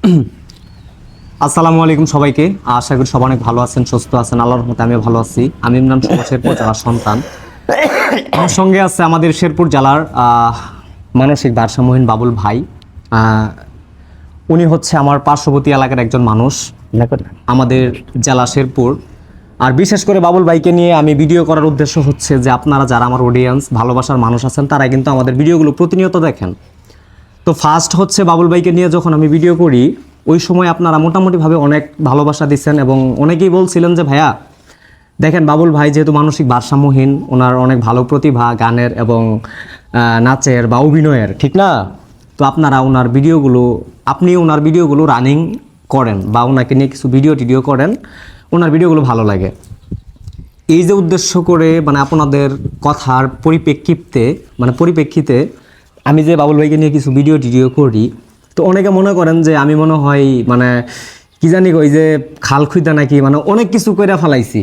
আসসালামু আলাইকুম সবাইকে। আশা করি সবাই অনেক ভালো আছেন সুস্থ আছেন। আল্লাহর রহমতে আমি ভালো আছি। আমি ইমরান শেরপুর জেলার সন্তান। আমার সঙ্গে আছে আমাদের শেরপুর জেলার মানসিক ভারসাম্যহীন বাবুল ভাই। আহ, উনি হচ্ছে আমার পার্শ্ববর্তী এলাকার একজন মানুষ। আমাদের জেলা শেরপুর। আর বিশেষ করে বাবুল ভাইকে নিয়ে আমি ভিডিও করার উদ্দেশ্য হচ্ছে যে আপনারা যারা আমার অডিয়েন্স ভালোবাসার মানুষ আছেন তারা কিন্তু আমাদের ভিডিওগুলো প্রতিনিয়ত দেখেন। তো ফার্স্ট হচ্ছে বাবুল ভাইকে নিয়ে যখন আমি ভিডিও করি, ওই সময় আপনারা মোটামুটিভাবে অনেক ভালোবাসা দিচ্ছেন এবং অনেকেই বলছিলেন যে, ভাইয়া, দেখেন বাবুল ভাই যেহেতু মানসিক ভারসাম্যহীন, ওনার অনেক ভালো প্রতিভা, গানের এবং নাচের বা অভিনয়ের, ঠিক না? তো আপনারা ওনার ভিডিওগুলো আপনি ওনার ভিডিওগুলো রানিং করেন বা ওনাকে নিয়ে কিছু ভিডিও টিডিও করেন, ওনার ভিডিওগুলো ভালো লাগে। এই যে উদ্দেশ্য করে মানে আপনাদের কথার পরিপ্রেক্ষিতে মানে পরিপ্রেক্ষিতে আমি যে বাবুল ভাইকে নিয়ে কিছু ভিডিও টিডিও করি তো অনেকে মনে করেন যে আমি মনে হয় মানে কি জানি ওই যে খাল খুঁজা নাকি মানে অনেক কিছু করে ফেলাইছি।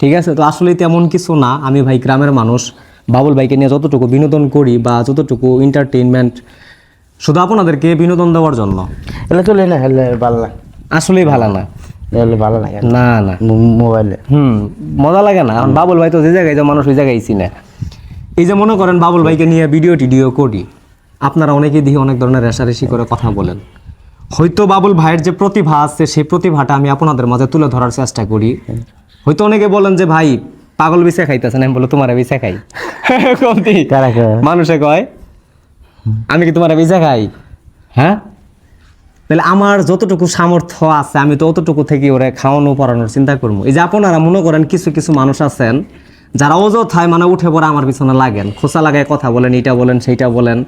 ঠিক আছে? তো আসলে তেমন কিছু না। আমি ভাই গ্রামের মানুষ। বাবুল ভাইকে নিয়ে যতটুকু বিনোদন করি বা যতটুকু এন্টারটেইনমেন্ট শুধু আপনাদেরকে বিনোদন দেওয়ার জন্য। এলে চলে না হেলে ভালো না। আসলেই ভালো না। ভালো লাগে না না। মোবাইলে। হুম মজা লাগে না। বাবুল ভাই তো যে জায়গায় মানুষ ওই জায়গায় চিনে। এই যে মনে করেন বাবুল ভাইকে নিয়ে ভিডিও টিডিও করি আপনারা অনেকে দিয়ে অনেক ধরনের রেশারেশি করে কথা বলেন। হয়তো বাবুল ভাইয়ের যে প্রতিভা আছে সেই প্রতিভাটা আমি আপনাদের মাঝে তুলে ধরার চেষ্টা করি। হয়তো অনেকে বলেন যে ভাই পাগল বিছে খাইতেছেন। আমি বলো তোমার বিছে খাই। কমতি মানুষে কয় আমি কি তোমার বিছে খাই? হ্যাঁ? তাহলে আমার যতটুকু সামর্থ্য আছে আমি তো অতটুকু থেকে ওরা খাওয়ানো পড়ানোর চিন্তা করব। এই যে আপনারা মনে করেন কিছু কিছু মানুষ আছেন যারা অযথায় মানে উঠে পড়ে আমার পিছনে লাগেন খোসা লাগায় কথা বলেন, এইটা বলেন, সেইটা বলেন,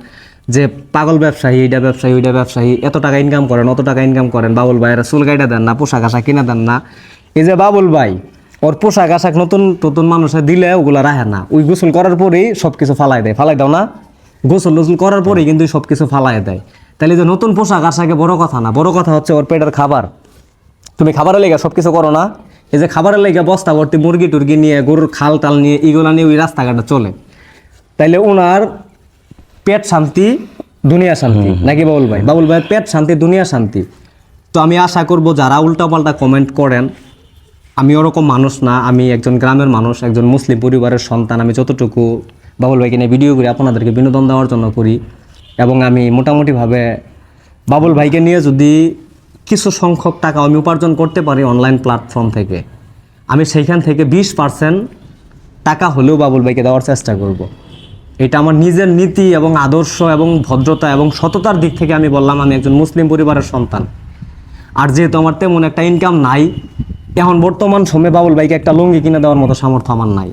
যে পাগল ব্যবসায়ী, এইটা ব্যবসায়ী, ওইটা ব্যবসায়ী, এত টাকা ইনকাম করেন, অত টাকা ইনকাম করেন, বাবুল ভাইয়েরা চুল গাইটা দেন না, পোশাক আশাক কিনে দেন না। এই যে বাবুল ভাই, ওর পোশাক আশাক নতুন নতুন মানুষে দিলে ওগুলো রাখে না। ওই গোসল করার পরেই সব কিছু ফালাই দেয়। ফালাই দাও না। গোসল টোসল করার পরেই কিন্তু সব কিছু ফালাই দেয়। তাহলে যে নতুন পোশাক আশাকে বড় কথা না, বড় কথা হচ্ছে ওর পেটের খাবার। তুমি খাবারের লেগে সব কিছু করো না। এই যে খাবারের লেগে বস্তা ভর্তি মুরগি টুরগি নিয়ে গরুর খাল টাল নিয়ে এগুলা নিয়ে ওই রাস্তাঘাটে চলে। তাইলে ওনার পেট শান্তি দুনিয়া শান্তি। নাকি বাবুল ভাই? বাবুল ভাইয়ের পেট শান্তি দুনিয়া শান্তি। তো আমি আশা করব যারা উল্টাপাল্টা কমেন্ট করেন আমি ওরকম মানুষ না আমি একজন গ্রামের মানুষ একজন মুসলিম পরিবারের সন্তান আমি যতটুকু বাবুল ভাইকে নিয়ে ভিডিও করি আপনাদেরকে বিনোদন দেওয়ার জন্য করি এবং আমি মোটামুটিভাবে বাবুল ভাইকে নিয়ে যদি কিছু সংখ্যক টাকা আমি উপার্জন করতে পারি অনলাইন প্ল্যাটফর্ম থেকে। আমি সেইখান থেকে বিশ পার্সেন্ট টাকা হলেও বাবুল ভাইকে দেওয়ার চেষ্টা করব। এটা আমার নিজের নীতি এবং আদর্শ এবং ভদ্রতা এবং সততার দিক থেকে আমি বললাম, আমি একজন মুসলিম পরিবারের সন্তান। আর যেহেতু আমার তেমন একটা ইনকাম নাই, এখন বর্তমান সময়ে বাবুল ভাইকে একটা লুঙ্গি কিনে দেওয়ার মতো সামর্থ্য আমার নাই।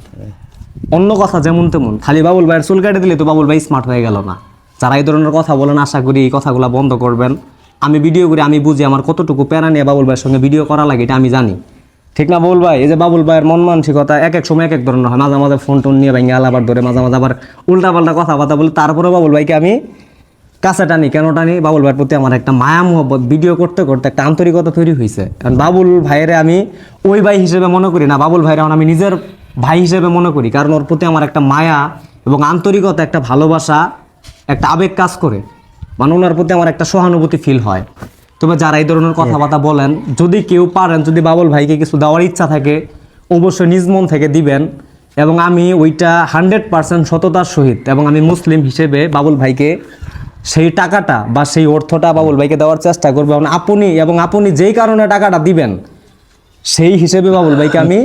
অন্য কথা যেমন তেমন, খালি বাবুল ভাইয়ের চুল কেটে দিলে তো বাবুল ভাই স্মার্ট হয়ে গেল না। যারা এই ধরনের কথা বলেন, আশা করি এই কথাগুলো বন্ধ করবেন। আমি ভিডিও করি আমি বুঝি আমার কতটুকু প্যারা নিয়ে বাবুল ভাইয়ের সঙ্গে ভিডিও করা লাগে, এটা আমি জানি। ঠিক না বাবুল ভাই? এই যে বাবুল ভাইয়ের মন মানসিকতা এক এক সময় এক এক ধরনের হয়। মাঝে মাঝে ফোন টোন নিয়ে ভেঙে আলাবার ধরে মাঝে মাঝে আবার উল্টাপাল্টা কথাবার্তা বলে। তারপরে বাবুল ভাইকে আমি কাছে টানি। কেন টানি? বাবুল ভাইয়ের প্রতি আমার একটা মায়া মোহব্বত। ভিডিও করতে করতে একটা আন্তরিকতা তৈরি হয়েছে কারণ বাবুল ভাইয়ের আমি ওই ভাই হিসেবে মনে করি না। বাবুল ভাইয়ের আমি নিজের ভাই হিসেবে মনে করি। কারণ ওর প্রতি আমার একটা মায়া এবং আন্তরিকতা, একটা ভালোবাসা, একটা আবেগ কাজ করে। মানে ওনার প্রতি আমার একটা সহানুভূতি ফিল হয়। তবে যারা এই ধরনের কথাবার্তা বলেন যদি কেউ পারেন যদি বাবুল ভাইকে কিছু দেওয়ার ইচ্ছা থাকে অবশ্যই নিজ মন থেকে দিবেন। এবং আমি ওইটা হান্ড্রেড পার্সেন্ট সততার সহিত এবং আমি মুসলিম হিসেবে বাবুল ভাইকে সেই টাকাটা বা সেই অর্থটা বাবুল ভাইকে দেওয়ার চেষ্টা করব। এবং আপনি এবং আপনি যেই কারণে টাকাটা দিবেন সেই হিসেবে বাবুল ভাইকে আমি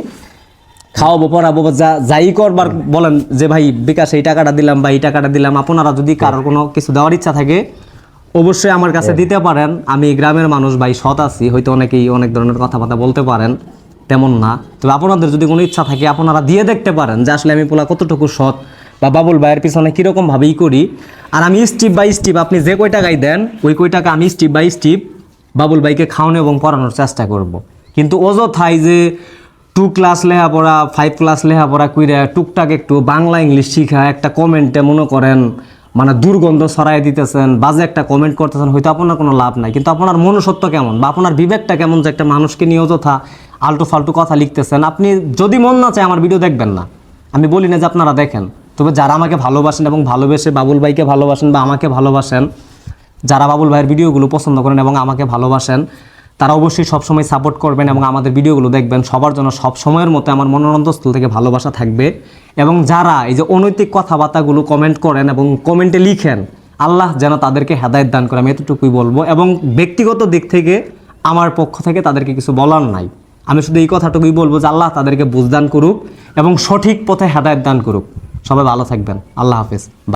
খাওয়াবো পড়াবো বা যা যাই করবার বলেন যে ভাই বিকাশ এই টাকাটা দিলাম বা এই টাকাটা দিলাম। আপনারা যদি কারোর কোনো কিছু দেওয়ার ইচ্ছা থাকে অবশ্যই আমার কাছে দিতে পারেন। আমি গ্রামের মানুষ ভাই সৎ আছি। হয়তো অনেকেই অনেক ধরনের কথাবার্তা বলতে পারেন তেমন না। তবে আপনাদের যদি কোনো ইচ্ছা থাকে আপনারা দিয়ে দেখতে পারেন যে আসলে আমি পোলা কতটুকু সৎ বা বাবুল ভাইয়ের পিছনে কীরকমভাবেই করি। আর আমি স্টিপ বাই স্টিপ আপনি যে কয় টাকাই দেন ওই কয় টাকা আমি স্টিপ বাই স্টিপ বাবুল ভাইকে খাওয়ানো এবং পড়ানোর চেষ্টা করব। কিন্তু অযথাই যে টু ক্লাস লেখাপড়া ফাইভ ক্লাস লেখাপড়া কইরা টুকটাক একটু বাংলা ইংলিশ শিখা একটা কমেন্টে মনে করেন মানে দুর্গন্ধ ছড়াই দিতেছেন, বাজে একটা কমেন্ট করতেছেন, হয়তো আপনার কোনো লাভ নাই। কিন্তু আপনার মনুষ্যত্ব কেমন? বা আপনার বিবেকটা কেমন যে একটা মানুষকে নিয়ে যথা আলটু ফালটু কথা লিখতেছেন? আপনি যদি মন না চায় আমার ভিডিও দেখবেন না। আমি বলি না যে আপনারা দেখেন। তবে যারা আমাকে ভালোবাসেন এবং ভালোবেসে বাবুল ভাইকে ভালোবাসেন বা আমাকে ভালোবাসেন, যারা বাবুল ভাইয়ের ভিডিওগুলো পছন্দ করেন এবং আমাকে ভালোবাসেন তারা অবশ্যই সবসময় সাপোর্ট করবেন এবং আমাদের ভিডিওগুলো দেখবেন। সবার জন্য সব সময়ের মতো আমার মনোনন্দস্থল থেকে ভালোবাসা থাকবে। এবং যারা এই যে অনৈতিক কথাবার্তাগুলো কমেন্ট করেন এবং কমেন্টে লিখেন, আল্লাহ যেন তাদেরকে হেদায়ত দান করে, আমি এতটুকুই বলব। এবং ব্যক্তিগত দিক থেকে আমার পক্ষ থেকে তাদেরকে কিছু বলার নাই। আমি শুধু এই কথাটুকুই বলব যে আল্লাহ তাদেরকে বুঝদান করুক এবং সঠিক পথে হেদায়ত দান করুক। সবাই ভালো থাকবেন। আল্লাহ হাফেজ।